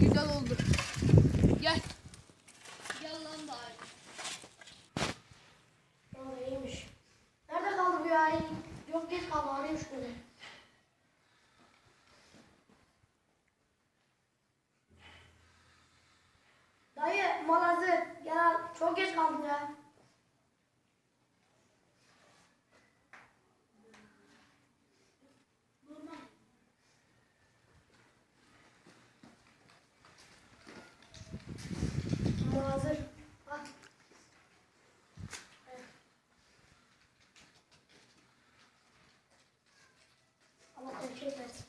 güzel oldu. Gel. Gel lan bari. Aa, iyiymiş. Nerede kaldı bu ya? Yok geç kaldı arayayım şunu. Dayı mal hazır. Gel al. Çok geç kaldın ya. Mal hazır. Al. Evet. Allah bereket versin.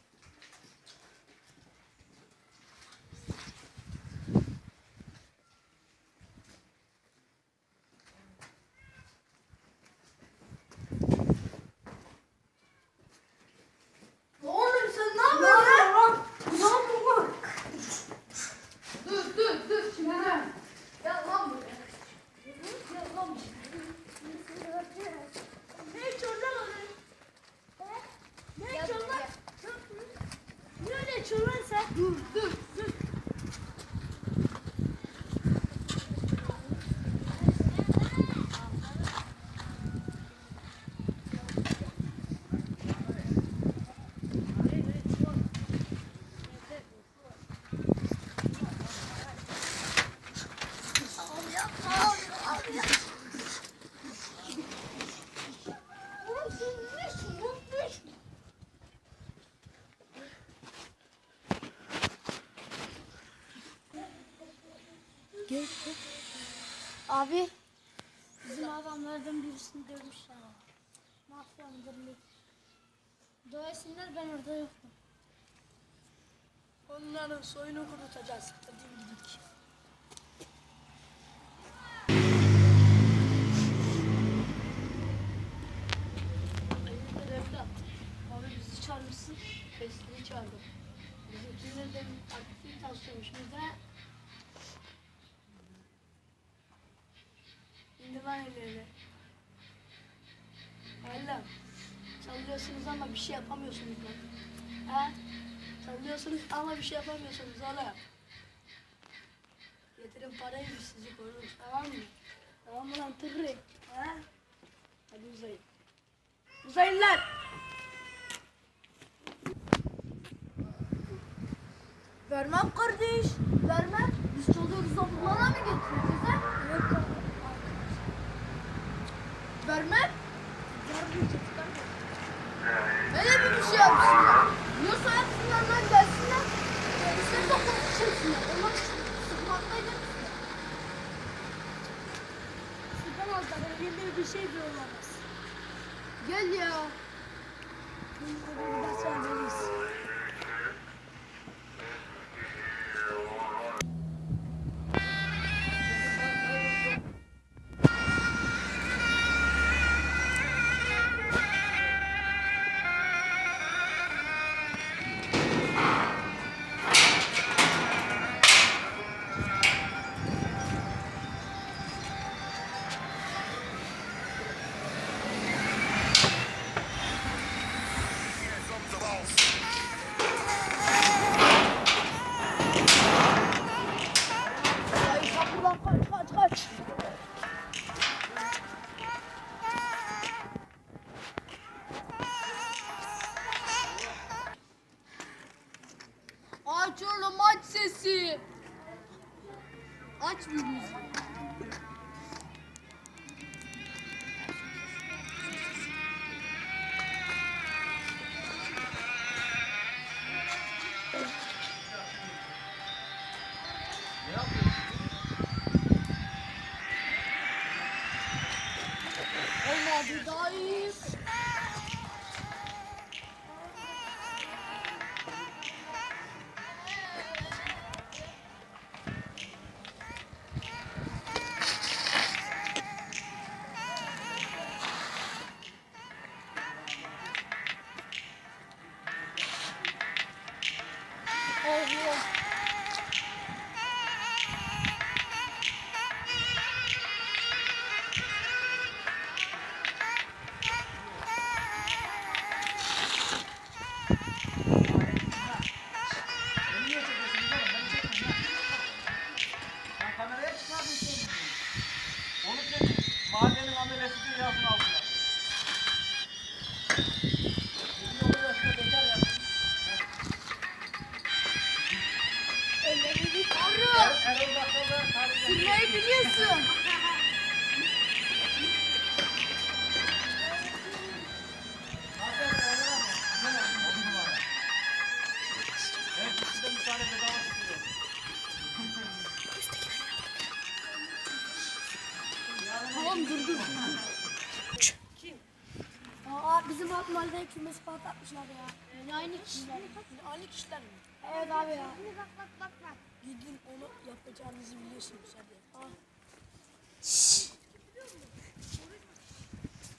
Oğlum sen ne yapıyorsun lan? Ne yapıyorsun lan? Dur dur dur şimdi gel. Gel lan buraya. Gel lan buraya. Ne içiyorsun lan onu? Ne Gel içiyorsun lan? buraya. Ne öyle içiyorsun lan sen? Dur dur dur. Oğlum sen ne içiyorsun lan? Ne içiyorsun? Abi bizim adamlardan birisini dövmüşler. Müdürlüğü. Dövsinler ben orada yoktum. Onların soyunu kurutacağız. Hadi gidelim. Ele. Hala. Sallıyorsunuz ama bir şey yapamıyorsunuz lan. Ha? Sallıyorsunuz ama bir şey yapamıyorsunuz hala. Getirin parayı biz sizi koruruz tamam mı? Tamam mı lan tırrı? Ha? Hadi uzayın. Uzayın lan! Vermem kardeş. Vermem. Biz çoluğu kızı okullara mı getireceğiz ha? Yok. Vermem. Öyle bir şey yapsınlar. Yiyorsa yapsınlar lan gelsinler. İsterse okul çeksinler. Onlar sıkmaktaydı. Sıkamazlar. Elinde bir şey de olamaz. Gel ya. Biz de bir ders vermeliyiz. Thank you. Thank you. Kümesi patlatmışlar ya. Yani aynı kişiler. Aynı kişiler mi? Evet abi ya. Bak bak bak bak. Gidin onu yapacağınızı biliyorsunuz hadi. Aa.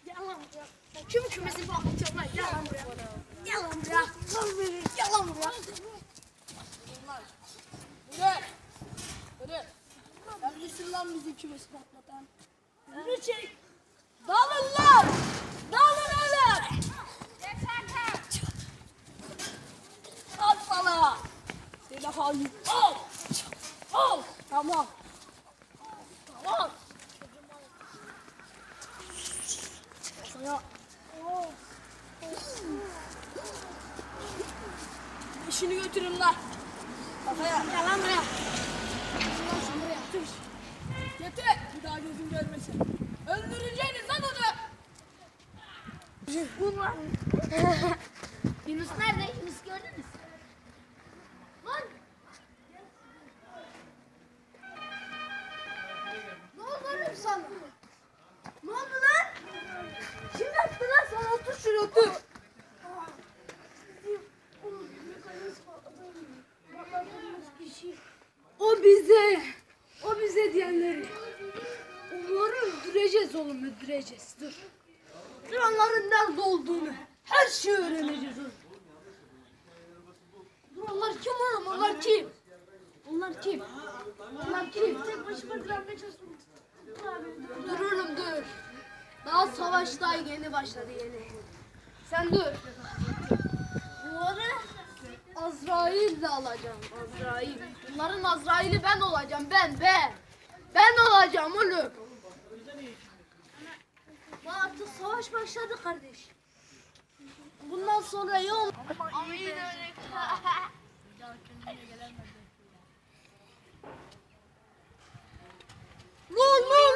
Gel lan buraya. Ya Kim kümesini patlatıyor lan? Gel lan buraya. Gel lan buraya. Gel lan buraya. Buraya. Buraya. Neredesin lan bizim kümesi patlatan? Yürü çek. Dalın lan. Dalın oğlum. Al sana. Halim. Al. Al. Tamam. Tamam. Sana. İşini götürün lan. Kafaya. Gel lan buraya. Lan buraya. Dur. Getir. Bir daha gözüm görmesin. Öldüreceğiniz lan onu. Bunlar. Yunus nerede? Yunus gördünüz. Otur. O bize. O bize diyenleri. Onları öldüreceğiz oğlum öldüreceğiz. Dur. Dur onların nerede olduğunu. Her şeyi öğreneceğiz oğlum. Dur onlar kim oğlum? Onlar kim? Onlar kim? Onlar kim? Tek başıma direnmeye çalıştım. Dur oğlum dur. Daha savaş daha yeni başladı yeni. Sen dur. Bunları Azrail'le alacağım. Azrail. Bunların Azrail'i ben olacağım. Ben ben. Ben olacağım oğlum. Bak artık savaş başladı kardeş. Bundan sonra yol. Lan lan hayır